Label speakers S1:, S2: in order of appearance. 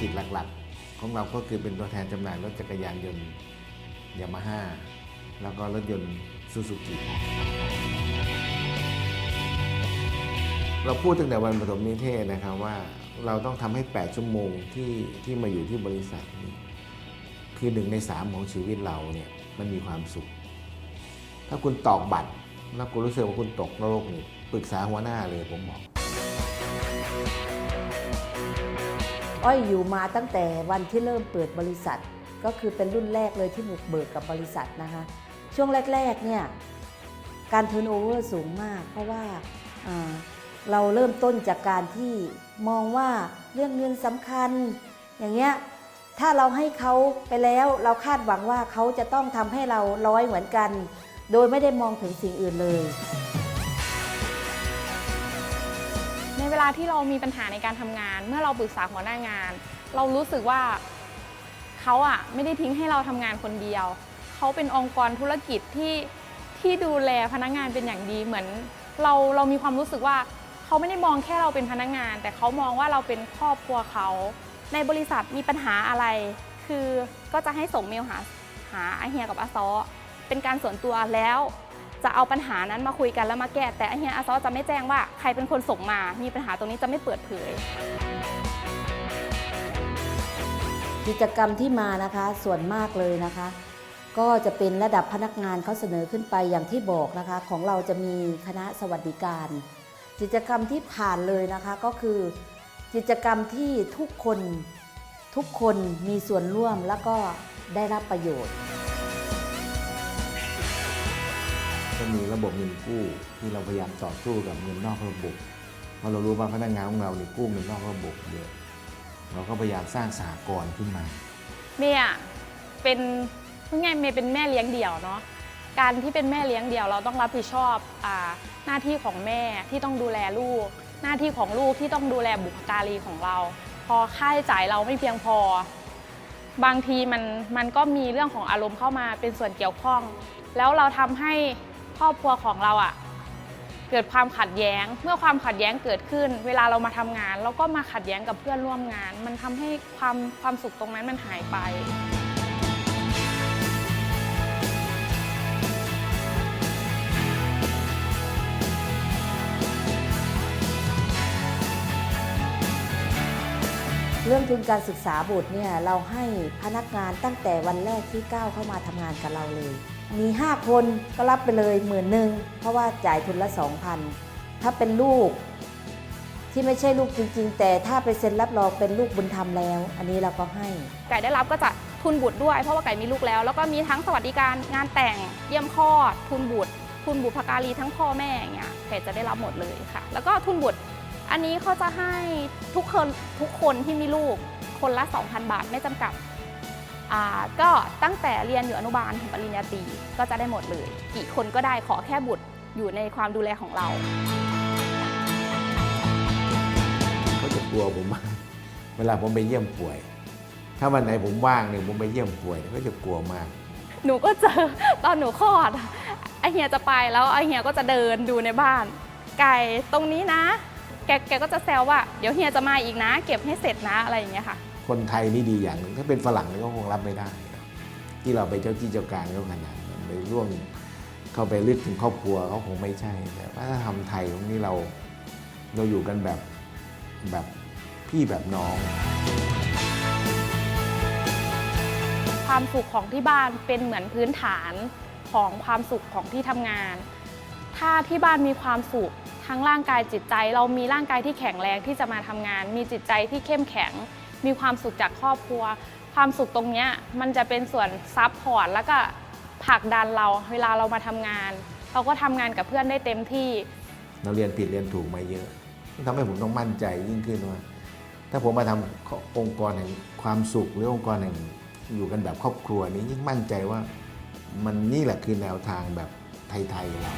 S1: ธุรกิจหลักๆ ของเราก็คือเป็นตัวแทนจำหน่ายรถจักรยานยนต์ยามาฮ่าแล้วก็รถยนต์ซูซูกิเราพูดตั้งแต่วันปฐมนิเทศนะครับว่าเราต้องทำให้ 8 ชั่วโมงที่ที่มาอยู่ที่บริษัทนี้คือหนึ่งในสามของชีวิตเราเนี่ยมันมีความสุข ถ้าคุณตอกบัตรแล้วคุณรู้สึกว่าคุณตกนรกนี่ปรึกษาหัวหน้าเลยผมบอก
S2: อ้อยอยู่มาตั้งแต่วันที่เริ่มเปิดบริษัท ก็คือเป็นรุ่นแรกเลยที่บุกเบิกกับบริษัทนะคะ ช่วงแรกๆเนี่ยการเทิร์นโอเวอร์สูงมาก เพราะว่าอ่าเราเริ่มต้นจากการที่มองว่าเรื่องเงินสำคัญ อย่างเงี้ยถ้าเราให้เขาไปแล้วเราคาดหวังว่าเขาจะต้องทำให้เราร้อยเหมือนกัน โดยไม่ได้มองถึงสิ่งอื่นเลย
S3: ลาที่เรามีปัญหาในการทำงาน เมื่อเราปรึกษาหัวหน้างาน เรารู้สึกว่าเขาอะไม่ได้ทิ้งให้เราทำงานคนเดียว เขาเป็นองค์กรธุรกิจที่ที่ดูแลพนักงานเป็นอย่างดีเหมือน เราเรามีความรู้สึกว่าเขาไม่ได้มองแค่เราเป็นพนักงาน แต่เขามองว่าเราเป็นครอบครัวเขาในบริษัทมีปัญหาอะไร คือก็จะให้ส่งเมลหาหาอาเฮียกับอาซอเป็นการส่วนตัวแล้ว จะเอาปัญหานั้นมาคุยกันแล้วมาแก้ แต่อเฮียอาซอจะไม่แจ้งว่าใครเป็นคนส่งมา มีปัญหาตรงนี้จะไม่เปิดเผย
S2: กิจกรรมที่มานะคะส่วนมากเลยนะคะ ก็จะเป็นระดับพนักงานเขาเสนอขึ้นไปอย่างที่บอกนะคะ ของเราจะมีคณะสวัสดิการ กิจกรรมที่ผ่านเลยนะคะก็คือ กิจกรรมที่ทุกคนทุกคนมีส่วนร่วมแล้วก็ได้รับประโยชน์
S1: ก็มีระบบเงินกู้ที่เราพยายามต่อสู้กับเงินนอกระบบเพราะเรารู้ว่าพนักงานของเราเนี่ยกู้เงินนอกระบบเยอะเราก็พยายามสร้างสหกรณ์ขึ้นมา
S3: เมย์อะเป็นพูดง่ายๆเมย์เป็นแม่เลี้ยงเดี่ยวเนาะการที่เป็นแม่เลี้ยงเดี่ยวเราต้องรับผิดชอบอาหน้าที่ของแม่ที่ต้องดูแลลูก หน้าที่ของลูกที่ต้องดูแลบุพการีของเรา พอค่าใช้จ่ายเราไม่เพียงพอ บางทีมันมันก็มีเรื่องของอารมณ์เข้ามาเป็นส่วนเกี่ยวข้อง แล้วเราทำให้ ครอบครัวของเราอะเกิดความขัดแย้ง เมื่อความขัดแย้งเกิดขึ้น เวลาเรามาทำงาน เราก็มาขัดแย้งกับเพื่อนร่วมงาน มันทำให้ความความสุขตรงนั้นมันหายไป
S2: เรื่องทุนการศึกษาบุตรเนี่ยเราให้พนักงานตั้งแต่วันแรกที่ก้าวเข้ามาทำงานกับเราเลย มี 5 คนก็รับไปเลยหมื่นหนึ่งเพราะว่าจ่ายทุนละ 2,000 ถ้าเป็นลูกที่ไม่ใช่ลูกจริง ๆ แต่ถ้าไปเซ็นรับรองเป็นลูกบุญธรรมแล้ว อันนี้เราก็ให้
S3: ไก่ได้รับก็จะทุนบุตรด้วย เพราะว่าไก่มีลูกแล้ว แล้วก็มีทั้งสวัสดิการงานแต่งเยี่ยมคลอด ทุนบุตร ทุนบุพการีทั้งพ่อแม่อย่างเงี้ยไก่จะได้รับหมดเลยค่ะ แล้วก็ทุนบุตร อันนี้เขาจะให้ทุกคนทุกคนที่มีลูกคนละ 2,000 บาทไม่จำกัด ก็ตั้งแต่เรียนอยู่อนุบาลถึงปริญญาตรีก็จะได้หมดเลย กี่คนก็ได้ขอแค่บุตรอยู่ในความดูแลของเรา
S1: เขาจะกลัวผมมากเวลาผมไปเยี่ยมป่วย ถ้าวันไหนผมว่างเนี่ยผมไปเยี่ยมป่วยเขาจะกลัวมาก
S3: หนูก็เจอตอนหนูคลอดอะไอเฮียจะไปแล้วไอเฮียก็จะเดินดูในบ้าน ไก่ตรงนี้นะ แกแกก็จะแซวว่าเดี๋ยวเฮียจะมาอีกนะ เก็บให้เสร็จนะอะไรอย่างเงี้ยค่ะ
S1: คนไทยนี่ดีอย่างหนึ่งถ้าเป็นฝรั่งนี่ก็คงรับไม่ได้ ที่เราไปเจ้าที่เจ้าการเขาขนาดนั้นไปร่วงเข้าไปลึกถึงครอบครัวเขาคงไม่ใช่แต่ว่าถ้าทำไทยตรงนี้เราเราอยู่กันแบบแบบพี่แบบน้อง
S3: ความสุขของที่บ้านเป็นเหมือนพื้นฐานของความสุขของที่ทำงาน ถ้าที่บ้านมีความสุขทั้งร่างกายจิตใจ เรามีร่างกายที่แข็งแรงที่จะมาทำงาน มีจิตใจที่เข้มแข็ง มีความสุขจากครอบครัว ความสุขตรงเนี้ยมันจะเป็นส่วนซับพอร์ตแล้วก็ผลักดันเราเวลาเรามาทำงาน เราก็ทำงานกับเพื่อนได้เต็มที่
S1: เราเรียนผิดเรียนถูกมาเยอะทำให้ผมต้องมั่นใจยิ่งขึ้นว่า ถ้าผมมาทำองค์กรแห่งความสุขหรือองค์กรแห่งอยู่กันแบบครอบครัวนี้ยิ่งมั่นใจว่า มันนี่แหละคือแนวทางแบบไทยๆเรา